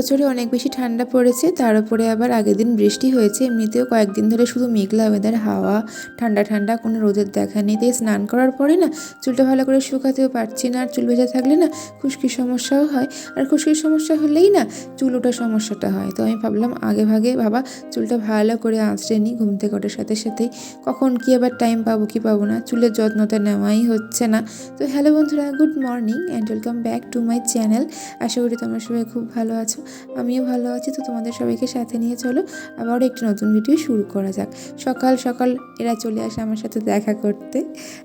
এবছরে অনেক বেশি ঠান্ডা পড়েছে, তার উপরে আবার আগের দিন বৃষ্টি হয়েছে, এমনিতেও কয়েকদিন ধরে শুধু মেঘলা ওয়েদার হাওয়া, ঠান্ডা ঠান্ডা, কোনো রোদের দেখা নেই। তাই স্নান করার পরে না, চুলটা ভালো করে শুকাতেও পারছি না, আর চুল ভেজা থাকলে না খুশকির সমস্যাও হয়। আর খুশকির সমস্যা হলেই না চুল ওঠার সমস্যাটা হয়। তো আমি ভাবলাম আগে ভাগে, বাবা, চুলটা ভালো করে আঁচড়ে নিই, ঘুম থেকে ওঠার সাথে সাথেই। কখন কি আবার টাইম পাবো, কি পাবো না, চুলের যত্নটা নেওয়াই হচ্ছে না। তো হ্যালো বন্ধুরা good morning and welcome back to my channel আশা করি তোমরা সবাই খুব ভালো আছো। আমিও ভালো আছি, তো তোমাদের সবাইকে সাথে নিয়ে চলো, আবারও একটি নতুন ভিডিও শুরু করা যাক। সকাল সকাল এরা চলে আসে আমার সাথে দেখা করতে,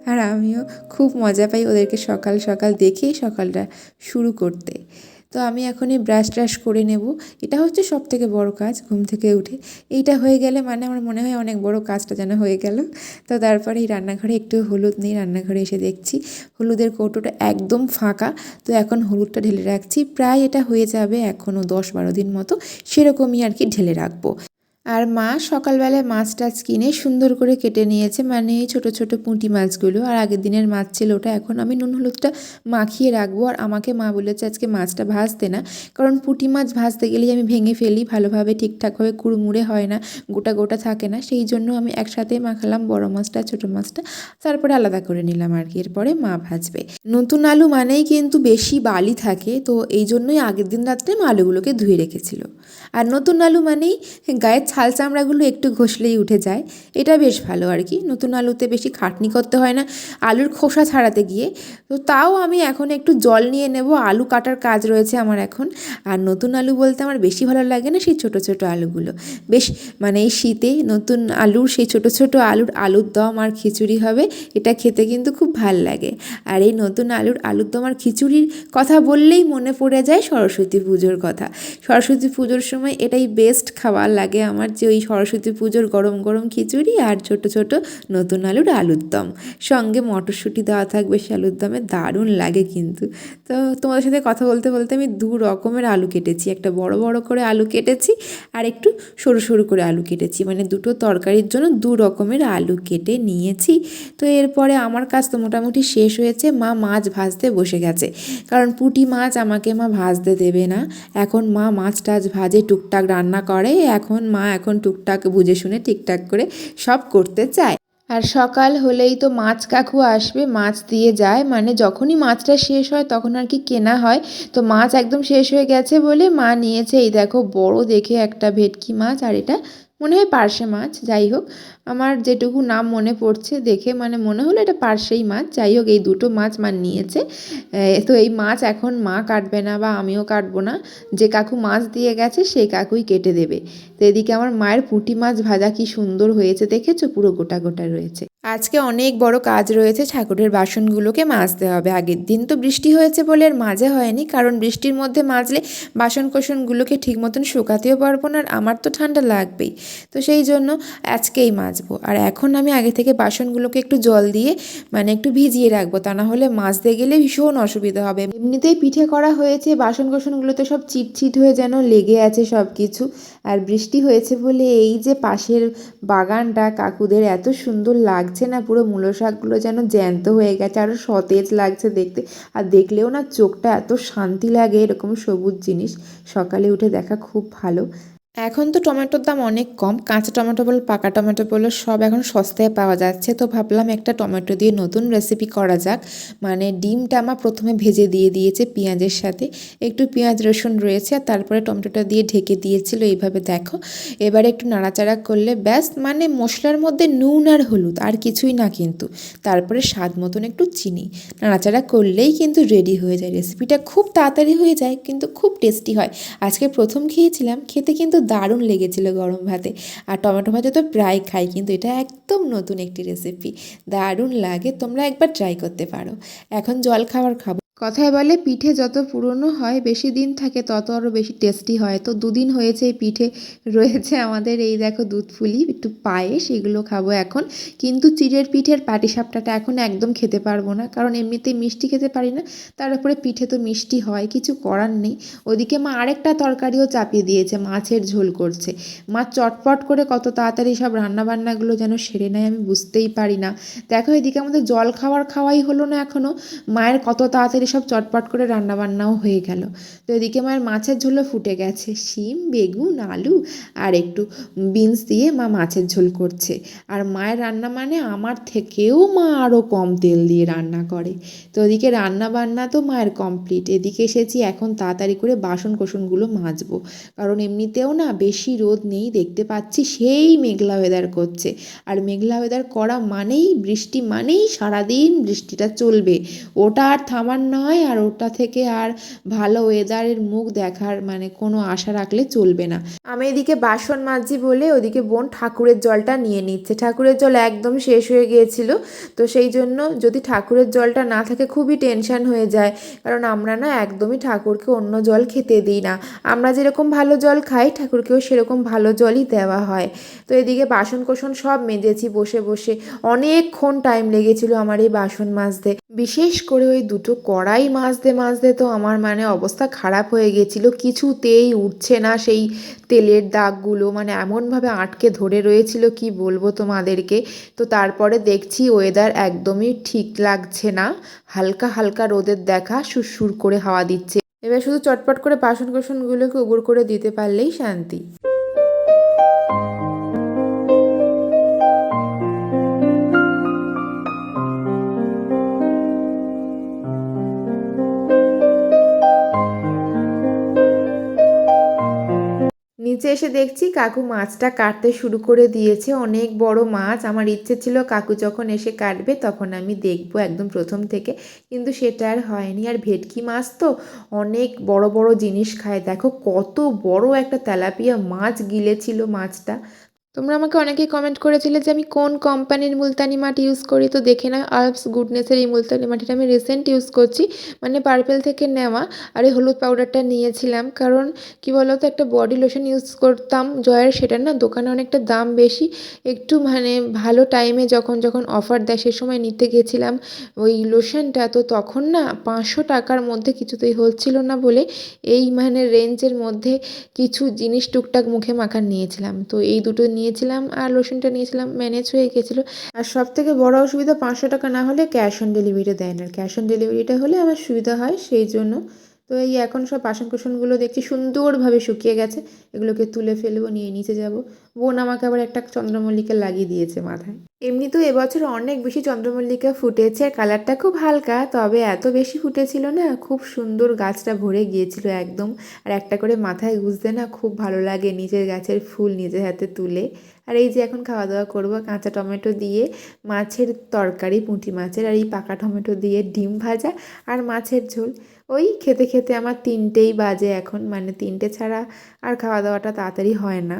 আর আমিও খুব মজা পাই ওদেরকে সকাল সকাল দেখেই সকালটা শুরু করতে। তো আমি এখনই ব্রাশ ট্রাশ করে নেব। এটা হচ্ছে সব থেকে বড় কাজ, ঘুম থেকে উঠে। এইটা হয়ে গেলে মানে আমার মনে হয় অনেক বড় কাজটা যেন হয়ে গেল। তো তারপরে এই রান্নাঘরে একটু হলুদ নেই, রান্নাঘরে এসে দেখছি হলুদের কৌটোটা একদম ফাঁকা। তো এখন হলুদটা ঢেলে রাখছি। প্রায় এটা হয়ে যাবে এখনও দশ বারো দিন মতো, সেরকমই আর কি ঢেলে রাখব। আর মা সকালবেলায় মাছ টাছ কিনে সুন্দর করে কেটে নিয়েছে মানে এই ছোটো ছোটো পুঁটি মাছগুলো। আর আগের দিনের মাছ ছিল ওটা, এখন আমি নুন হলুদটা মাখিয়ে রাখব। আর আমাকে মা বলেছে আজকে মাছটা ভাজতে না, কারণ পুঁটি মাছ ভাজতে গেলেই আমি ভেঙে ফেলি, ভালোভাবে ঠিকঠাকভাবে কুড়মুড়ে হয় না, গোটা গোটা থাকে না। সেই জন্য আমি একসাথেই মাখালাম বড় মাছটা, ছোটো মাছটা, তারপরে আলাদা করে নিলাম আর কি। এরপরে মা ভাজবে। নতুন আলু মানেই কিন্তু বেশি বালি থাকে, তো এই জন্যই আগের দিন রাত্রে মা আলুগুলোকে ধুয়ে রেখেছিল। আর নতুন আলু মানেই গায়ের ছাল চামড়াগুলো একটু ঘষলেই উঠে যায়। এটা বেশ ভালো আর কি। নতুন আলুতে বেশি খাটনি করতে হয় না। আলুর খোসা ছাড়াতে গিয়ে। তো তাও আমি এখন একটু জল নিয়ে নেব। আলু কাটার কাজ রয়েছে আমার এখন। আর নতুন আলু বলতে আমার বেশি ভালো লাগে না সেই ছোটো ছোটো আলুগুলো। বেশ মানে এই শীতে নতুন আলুর সেই ছোটো ছোটো আলুর আলুর দম আর খিচুড়ি হবে। এটা খেতে কিন্তু খুব ভালো লাগে। আর এই নতুন আলুর আলুর দম আর খিচুড়ির কথা বললেই মনে পড়ে যায় সরস্বতী পুজোর কথা। সরস্বতী পুজোর সময় এটাই বেস্ট খাবার লাগে আমার। যে ওই সরস্বতী পুজোর গরম গরম খিচুড়ি আর ছোট ছোট নতুন আলুর আলুর দম সঙ্গে মটরশুঁটি দেওয়া থাকবে, সে আলুর দমে দারুণ লাগে কিন্তু। তো তোমাদের সাথে কথা বলতে বলতে আমি দু রকমের আলু কেটেছি। একটা বড় বড় করে আলু কেটেছি আর একটু সরু সরু করে আলু কেটেছি। মানে দুটো তরকারির জন্য দু রকমের আলু কেটে নিয়েছি। তো এরপরে আমার কাজ তো মোটামুটি শেষ হয়েছে। মা মাছ ভাজতে বসে গেছে। কারণ পুঁটি মাছ আমাকে মা ভাজতে দেবে না। এখন মা মাছ টাছ ভাজে, টুকটাক রান্না করে। এখন মা এখন টুকটাক বুঝে শুনে ঠিকঠাক করে সব করতে চায়। আর সকাল হলেই তো মাছ কাকু আসবে, মাছ দিয়ে যায়। মানে যখনই মাছটা শেষ হয় তখন আর কি কেনা হয়। তো মাছ একদম শেষ হয়ে গেছে বলে মা নিয়েছে, এই দেখো বড় দেখে একটা ভেটকি মাছ, আর এটা মনে হয় পার্শে মাছ, যাই হোক। আমার যেটুকু নাম মনে পড়ছে দেখে মানে মনে হলো এটা পার্শেই মাছ। যাই হোক, এই দুটো মাছ মা নিয়েছে। তো এই মাছ এখন মা কাটবে না বা আমিও কাটবো না। যে কাকু মাছ দিয়ে গেছে সেই কাকুই কেটে দেবে। তো এদিকে আমার মায়ের পুঁটি মাছ ভাজা কি সুন্দর হয়েছে দেখেছ? পুরো গোটা গোটা রয়েছে। আজকে অনেক বড় কাজ রয়েছে ঠাকুরের বাসনগুলোকে মাজতে হবে। আগের দিন তো বৃষ্টি হয়েছে বলে আর মাজা হয়নি, কারণ বৃষ্টির মধ্যে মাজলে বাসন কোসনগুলোকে ঠিক মতন শুকাতেও পারব না আর আমার তো ঠান্ডা লাগবেই। তো সেই জন্য আজকেই মাজবো আর এখন আমি আগে থেকে বাসনগুলোকে একটু জল দিয়ে মানে একটু ভিজিয়ে রাখব। তা না হলে মাজতে গেলে ভীষণ অসুবিধা হবে। এমনিতেই পিঠে করা হয়েছে বাসন কোসনগুলোতে সব চিটচিট হয়ে যেন লেগে আছে সব কিছু আর বৃষ্টি হয়েছে বলে এই যে পাশের বাগানটা, কাকুদের এত সুন্দর লাগছে না, পুরো মূলো শাকগুলো যেন জ্যান্ত হয়ে গেছে আরও সতেজ লাগছে দেখতে। আর দেখলেও না চোখটা এত শান্তি লাগে, এরকম সবুজ জিনিস। সকালে উঠে দেখা খুব ভালো। এখন তো টমেটোর দাম অনেক কম। কাঁচা টমেটো বলো, পাকা টমেটো বলো, সব এখন সস্তায় পাওয়া যাচ্ছে। তো ভাবলাম একটা টমেটো দিয়ে নতুন রেসিপি করা যাক। মানে ডিমটা আমার প্রথমে ভেজে দিয়ে দিয়েছে পেঁয়াজের সাথে। একটু পেঁয়াজ রসুন রয়েছে আর তারপরে টমেটোটা দিয়ে ঢেকে দিয়েছিল, এইভাবে দেখো। এবারে একটু নাড়াচাড়া করলে ব্যাস মানে মশলার মধ্যে নুন আর হলুদ, আর কিছুই না কিন্তু। তারপরে স্বাদ মতন একটু চিনি। নাড়াচাড়া করলেই কিন্তু রেডি হয়ে যায়। রেসিপিটা খুব তাড়াতাড়ি হয়ে যায়, কিন্তু খুব টেস্টি হয়। আজকে প্রথম খেয়েছিলাম, খেতে কিন্তু দারুণ লেগেছিলো গরম ভাতে। আর টমেটো ভাজা তো প্রায় খাই, কিন্তু এটা একদম নতুন একটি রেসিপি দারুণ লাগে, তোমরা একবার ট্রাই করতে পারো। এখন জল খাবার খাব। কথায় বলে, পিঠে যত পুরনো হয়, বেশি দিন থাকে, তত আরও বেশি টেস্টি হয়। তো দুদিন হয়েছে এই পিঠে রয়েছে আমাদের এই দেখো দুধ ফুলি, একটু পায়েস, এগুলো খাব এখন। কিন্তু চিড়ের পিঠের পাটিসাপটাটা এখন একদম খেতে পারব না, কারণ এমনিতেই মিষ্টি খেতে পারি না, তার উপরে পিঠে তো মিষ্টি হয়, কিছু করার নেই। ওদিকে মা আরেকটা তরকারিও চাপিয়ে দিয়েছে, মাছের ঝোল করছে। মা চটপট করে কত তাড়াতাড়ি সব রান্নাবান্নাগুলো যেন সেরে নেয়, আমি বুঝতেই পারি না। দেখো এদিকে আমাদের জল খাওয়ার খাওয়াই হলো না এখনও মায়ের কত তাড়াতাড়ি তাড়াতাড়ি সব চটপট করে রান্নাবান্নাও হয়ে গেল। তো এদিকে মায়ের মাছের ঝোলও ফুটে গেছে। শিম, বেগুন, আলু আর একটু বিনস দিয়ে মা মাছের ঝোল করছে। আর মায়ের রান্না মানে আমার থেকেও মা আরও কম তেল দিয়ে রান্না করে। তো ওদিকে রান্না বান্না তো মায়ের কমপ্লিট। এদিকে এসেছি এখন তাড়াতাড়ি করে বাসন কোসনগুলো মাজবো। কারণ এমনিতেও না বেশি রোদ নেই, দেখতে পাচ্ছি সেই মেঘলা ওয়েদার করছে। আর মেঘলা ওয়েদার করা মানেই, বৃষ্টি মানেই সারাদিন বৃষ্টিটা চলবে। ওটা আর থামার নয় আর ওটা থেকে আর ভালো ওয়েদারের মুখ দেখার মানে কোনো আশা রাখলে চলবে না। আমি এদিকে বাসন মাজছি বলে ওদিকে বোন ঠাকুরের জলটা নিয়ে নিচ্ছে। ঠাকুরের জল একদম শেষ হয়ে গিয়েছিল, তো সেই জন্য যদি ঠাকুরের জলটা না থাকে খুবই টেনশন হয়ে যায়। কারণ আমরা না একদমই ঠাকুরকে অন্য জল খেতে দিই না। আমরা যেরকম ভালো জল খাই, ঠাকুরকেও সেরকম ভালো জলই দেওয়া হয়। তো এদিকে বাসন কোসন সব মেজেছি বসে বসে। অনেকক্ষণ টাইম লেগেছিল আমার এই বাসন মাজতে। বিশেষ করে ওই দুটো কড়াই মাজতে মাজতে তো আমার মানে অবস্থা খারাপ হয়ে গেছিল। কিছুতেই উঠছে না সেই তেলের দাগগুলো। মানে এমনভাবে আটকে ধরে রয়েছিল কি বলব তোমাদেরকে। তো তারপরে দেখছি ওয়েদার একদমই ঠিক লাগছে না। হালকা হালকা রোদের দেখা, সুরসুর করে হাওয়া দিচ্ছে। এবার শুধু চটপট করে বাসন কোসনগুলোকে উবুর করে দিতে পারলেই শান্তি। নিচে এসে দেখছি কাকু মাছটা কাটতে শুরু করে দিয়েছে। অনেক বড় মাছ। আমার ইচ্ছে ছিল কাকু যখন এসে কাটবে তখন আমি দেখব একদম প্রথম থেকে। কিন্তু সেটা আর হয়নি। আর ভেটকি মাছ তো অনেক বড় বড় জিনিস খায়। দেখো কত বড় একটা তেলাপিয়া মাছ গিলেছিল মাছটা। তোমরা আমাকে অনেকেই কমেন্ট করেছিলে যে আমি কোন কোম্পানির মুলতানি মাটি ইউজ করি, তো দেখে না আলপস গুডনেসের এই মুলতানি মাটিটা আমি রিসেন্ট ইউজ করছি মানে পার্পেল থেকে নেওয়া, আর এই হলুদ পাউডারটা নিয়েছিলাম, কারণ কি বলতো, একটা বডি লোশন ইউজ করতাম জয়ের সেটা না দোকানে অনেকটা দাম বেশি, একটু মানে ভালো টাইমে যখন যখন অফার দেয়, সে সময় নিতে গেছিলাম, ওই লোশনটা তো তখন না পাঁচশো টাকার মধ্যে কিছুতেই হচ্ছিল না বলে, এই মানে রেঞ্জের মধ্যে কিছু জিনিস টুকটাক মুখে মাখার নিয়েছিলাম, তো এই দুটো নিয়েছিলাম আর লোশনটা নিয়েছিলাম ম্যানেজ হয়ে গেছিল। আর সব থেকে বড় অসুবিধা পাঁচশো টাকা না হলে ক্যাশ অন ডেলিভারিটা দেয় না। ক্যাশ অন ডেলিভারিটা হলে আমার সুবিধা হয় সেই জন্য। তো এই এখন সব বাসন কোসনগুলো দেখছি সুন্দরভাবে শুকিয়ে গেছে। এগুলোকে তুলে ফেলব, নিয়ে নিচে যাব। বোন আমাকে আবার একটা চন্দ্রমল্লিকা লাগিয়ে দিয়েছে মাথায়। এমনিতেও এবছর অনেক বেশি চন্দ্রমল্লিকা ফুটেছে, কালারটা খুব হালকা, তবে এত বেশি ফুটেছিল না, খুব সুন্দর গাছটা ভরে গিয়েছিল একদম। আর একটা করে মাথায় গুঁজতে না খুব ভালো লাগে, নিজের গাছের ফুল নিজের হাতে তুলে। আর এই যে এখন খাওয়া দাওয়া করব, কাঁচা টমেটো দিয়ে মাছের তরকারি, পুঁটি মাছের আর এই পাকা টমেটো দিয়ে ডিম ভাজা আর মাছের ঝোল। ওই খেতে খেতে আমার তিনটেই বাজে এখন মানে তিনটে ছাড়া আর খাওয়া দাওয়াটা তাড়াতাড়ি হয় না।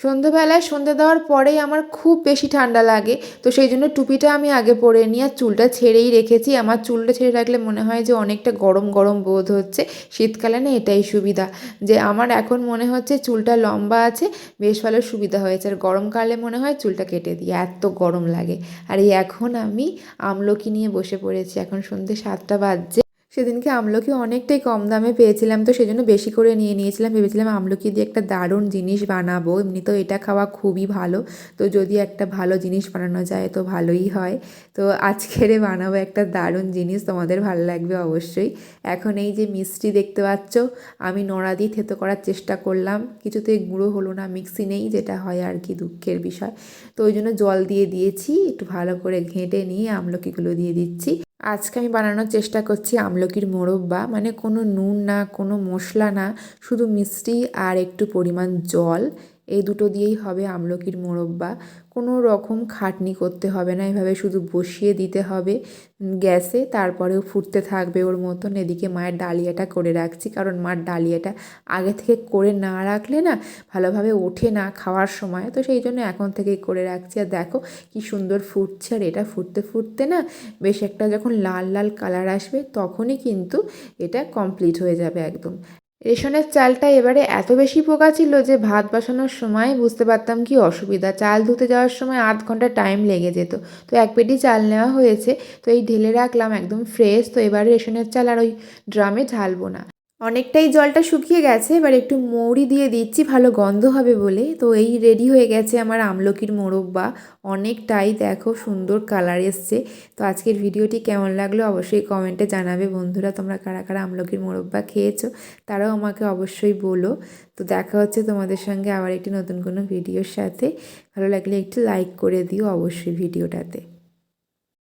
সন্ধেবেলায় সন্ধে দেওয়ার পরেই আমার খুব বেশি ঠান্ডা লাগে, তো সেই জন্য টুপিটা আমি আগে পরে নিই আর চুলটা ছেড়েই রেখেছি। আমার চুলটা ছেড়ে রাখলে মনে হয় যে অনেকটা গরম গরম বোধ হচ্ছে। শীতকালে না এটাই সুবিধা, যে আমার এখন মনে হচ্ছে চুলটা লম্বা আছে, বেশ ভালো সুবিধা হয়েছে। আর গরমকালে মনে হয় চুলটা কেটে দিই, এত গরম লাগে। আর এই এখন আমি আমলকি নিয়ে বসে পড়েছি, এখন সন্ধে সাতটা বাজছে। সেদিনকে আমলকি অনেকটাই কম দামে পেয়েছিলাম, তো সেজন্য বেশি করে নিয়ে নিয়েছিলাম। ভেবেছিলাম আমলকি দিয়ে একটা দারুণ জিনিস বানাবো। এমনি তো এটা খাওয়া খুবই ভালো, তো যদি একটা ভালো জিনিস বানানো যায় তো ভালোই হয়। তো আজকেরে বানাবো একটা দারুণ জিনিস, তোমাদের ভালো লাগবে অবশ্যই। এখন এই যে মিষ্টি দেখতে পাচ্ছ, আমি নোড়া দিয়ে থেতো করার চেষ্টা করলাম। কিছুতেই গুঁড়ো হলো না, মিক্সি নেই, যেটা হয় আর কি দুঃখের বিষয়। তো ওই জন্য জল দিয়ে দিয়েছি, একটু ভালো করে ঘেঁটে নিয়ে আমলকিগুলো দিয়ে দিচ্ছি। আজকে আমি বানানোর চেষ্টা করছি আমলকির মোরব্বা মানে কোনো নুন না, কোনো মশলা না, শুধু মিষ্টি আর একটু পরিমাণ জল। এই দুটো দিয়েই হবে আমলকির মোরব্বা। কোনো রকম খাটনি করতে হবে না, এভাবে শুধু বসিয়ে দিতে হবে গ্যাসে, তারপরেও ফুটতে থাকবে ওর মতন। এদিকে মায়ের ডালিয়াটা করে রাখছি, কারণ মার ডালিয়াটা আগে থেকে করে না রাখলে না ভালোভাবে ওঠে না খাওয়ার সময়। তো সেই জন্য এখন থেকেই করে রাখছি। আর দেখো কি সুন্দর ফুটছে আর এটা ফুটতে ফুটতে না বেশ একটা যখন লাল লাল কালার আসবে, তখনই কিন্তু এটা কমপ্লিট হয়ে যাবে একদম। রেশনের চালটা এবারে এত বেশি পোকা ছিল যে ভাত বসানোর সময় বুঝতে পারতাম কি অসুবিধা। চাল ধুতে যাওয়ার সময় আধ ঘণ্টা টাইম লেগে যেত। তো এক পেটি চাল নেওয়া হয়েছে, তো এই ঢেলে রাখলাম একদম ফ্রেশ তো এবারে রেশনের চাল আর ওই ড্রামে ঢালবো না। অনেকটাই জলটা শুকিয়ে গেছে, এবার একটু মৌরি দিয়ে দিচ্ছি, ভালো গন্ধ হবে বলে। তো এই রেডি হয়ে গেছে আমার আমলকির মোরব্বা অনেকটাই, দেখো সুন্দর কালার এসছে। তো আজকের ভিডিওটি কেমন লাগল অবশ্যই কমেন্টে জানাবে। বন্ধুরা, তোমরা কারা কারা আমলকির মোরব্বা খেয়েছো, তারাও আমাকে অবশ্যই বলো। তো দেখা হচ্ছে তোমাদের সঙ্গে আবার একটি নতুন কোনো ভিডিওর সাথে। ভালো লাগলে একটু লাইক করে দিও অবশ্যই ভিডিওটাতে